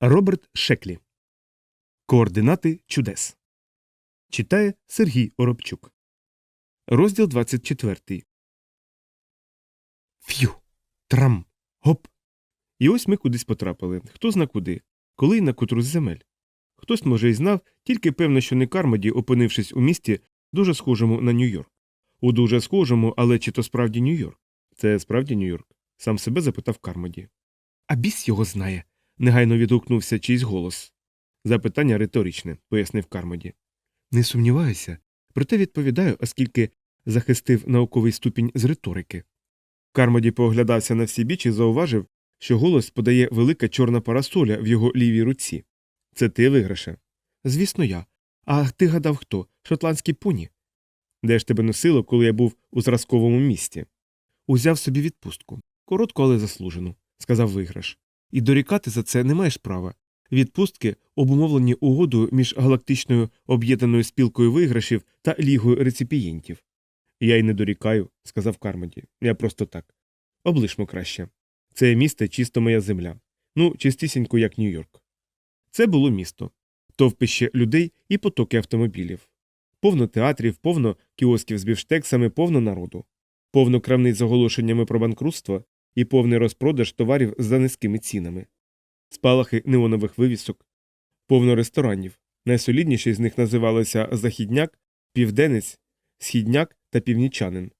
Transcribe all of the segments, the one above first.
Роберт Шеклі. Координати чудес. Читає Сергій Оробчук. Розділ 24. Фью. Трам. Гоп. І ось ми кудись потрапили. Хто зна куди, коли і на котру з земель. Хтось, може, і знав, тільки певно, що не Кармоді, опинившись у місті, дуже схожому на Нью-Йорк. У дуже схожому, але чи то справді Нью-Йорк? Це справді Нью-Йорк? сам себе запитав Кармоді. А біс його знає. Негайно відгукнувся чийсь голос. Запитання риторичне, пояснив Кармоді. Не сумніваюся, проте відповідаю, оскільки захистив науковий ступінь з риторики. Кармоді поглядався на всі біч і зауважив, що голос подає велика чорна парасоля в його лівій руці. Це ти виграше? Звісно, я. А ти гадав хто? Шотландський поні? Де ж тебе носило, коли я був у зразковому місті? Узяв собі відпустку. Коротко, але заслужену, сказав виграш. І дорікати за це не маєш права. Відпустки обумовлені угодою між галактичною об'єднаною спілкою виграшів та лігою реципієнтів. Я й не дорікаю, сказав Кармоді. Я просто так. Облишмо краще. Це місто чисто моя земля. Ну, чистісінько, як Нью-Йорк. Це було місто. Товпище людей і потоки автомобілів. Повно театрів, повно кіосків з бівштексами, повно народу, повно крамниць з оголошеннями про банкрутство і повний розпродаж товарів за низькими цінами, спалахи неонових вивісок, повно ресторанів. Найсолідніші з них називалися Західняк, Південець, Східняк та Північанин.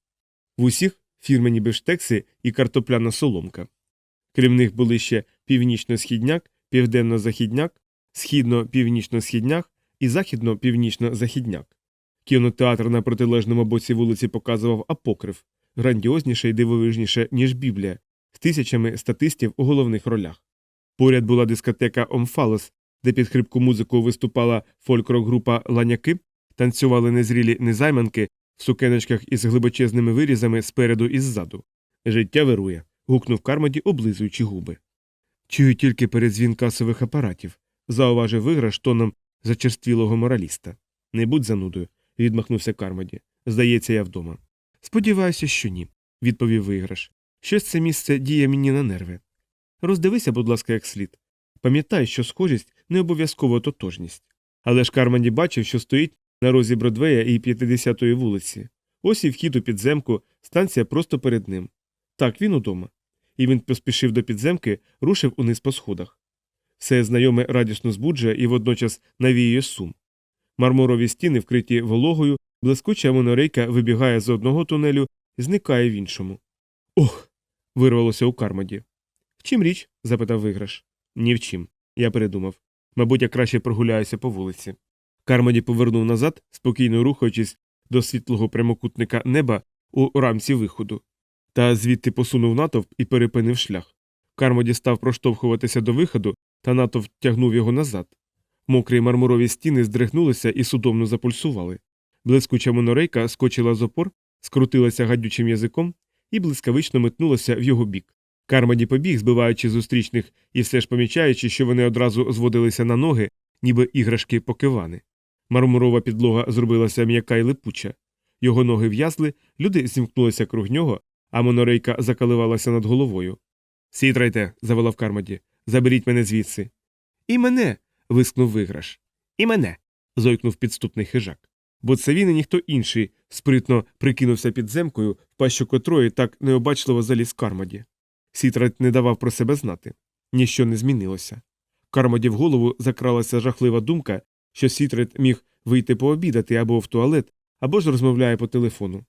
В усіх фірмені бифштекси і картопляна соломка. Крім них були ще північно-східняк, південно-західняк, східно-північно-східняк і західно-північно-західняк. Кінотеатр на протилежному боці вулиці показував апокриф, грандіозніше і дивовижніше, ніж Біблія, з тисячами статистів у головних ролях. Поряд була дискотека Омфалос, де під хрипку музику виступала фольк-рок-група Ланяки, танцювали незрілі незайманки в сукеночках із глибочезними вирізами спереду і ззаду. Життя вирує. гукнув Кармоді, облизуючи губи. Чую тільки передзвін касових апаратів, зауважив виграш тоном зачерствілого мораліста. Не будь занудою, відмахнувся Кармоді. Здається, я вдома. Сподіваюся, що ні, відповів виграш. Щось це місце діє мені на нерви. Роздивися, будь ласка, як слід. Пам'ятай, що схожість не обов'язково тотожність. Але ж Кармоді бачив, що стоїть на розі Бродвея і 50-ї вулиці. Ось і вхід у підземку, станція просто перед ним. Так, він удома. І він поспішив до підземки, рушив униз по сходах. Все знайоме радісно збуджує і водночас навіює сум. Мармурові стіни, вкриті вологою, блискуча монорейка вибігає з одного тунелю зникає в іншому. Ох. Вирвалося у Кармоді. В чим річ? запитав виграш. Ні в чим. Я передумав. Мабуть, я краще прогуляюся по вулиці. Кармоді повернув назад, спокійно рухаючись до світлого прямокутника неба у рамці виходу. Та звідти посунув натовп і перепинив шлях. Кармоді став проштовхуватися до виходу, та натовп тягнув його назад. Мокрі мармурові стіни здригнулися і судомно запульсували. Блискуча монорейка скочила з опор, скрутилася гадючим язиком і блискавично метнулася в його бік. Кармоді побіг, збиваючи зустрічних і все ж помічаючи, що вони одразу зводилися на ноги, ніби іграшки покивани. Мармурова підлога зробилася м'яка й липуча. Його ноги в'язли, люди зімкнулися круг нього, а монорейка закаливалася над головою. Сітрайте, заволав Кармоді, заберіть мене звідси. І мене. вискнув виграш. І мене. зойкнув підступний хижак. Бо це він і ніхто інший спритно прикинувся під земкою, в пащу котрої так необачливо заліз Кармоді. Сітрайт не давав про себе знати. Ніщо не змінилося. Кармоді в голову закралася жахлива думка, що Сітрайт міг вийти пообідати або в туалет, або ж розмовляє по телефону.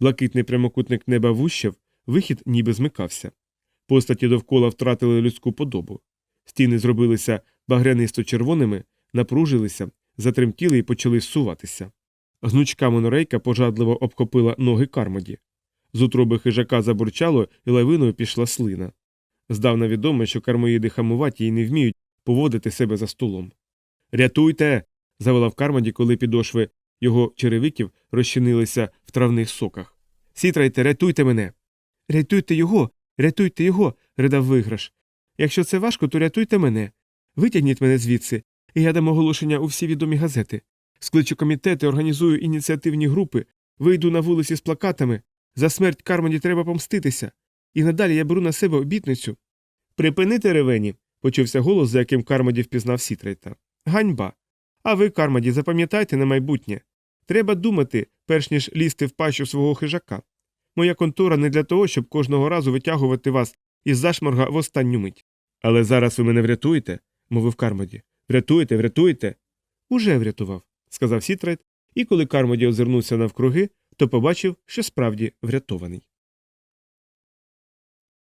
Блакитний прямокутник неба вущав, вихід ніби змикався. Постаті довкола втратили людську подобу. Стіни зробилися багрянисто червоними, напружилися, затремтіли і почали зсуватися. Гнучка монорейка пожадливо обхопила ноги кармоді. З утроби хижака забурчало і лавиною пішла слина. Здавна відомо, що кармоїди хамуваті і не вміють поводити себе за столом. Рятуйте. заволав кармоді, коли підошви його черевиків розчинилися в травних соках. Сітрайте, рятуйте мене. Рятуйте його, рятуйте його, ридав виграш. Якщо це важко, то рятуйте мене. Витягніть мене звідси, і я дам оголошення у всі відомі газети. Скличу комітети, організую ініціативні групи, вийду на вулиці з плакатами. За смерть Кармоді треба помститися. І надалі я беру на себе обітницю. Припинити ревені, почувся голос, за яким Кармоді впізнав Сітрейта. Ганьба. А ви, Кармоді, запам'ятайте на майбутнє. Треба думати, перш ніж лізти в пащу свого хижака. Моя контора не для того, щоб кожного разу витягувати вас із зашморга в останню мить. Але зараз ви мене врятуєте, мовив Кармоді. Врятуєте, врятуєте. Уже врятував, сказав Сітрайт, і коли Кармоді озирнувся навкруги, то побачив, що справді врятований.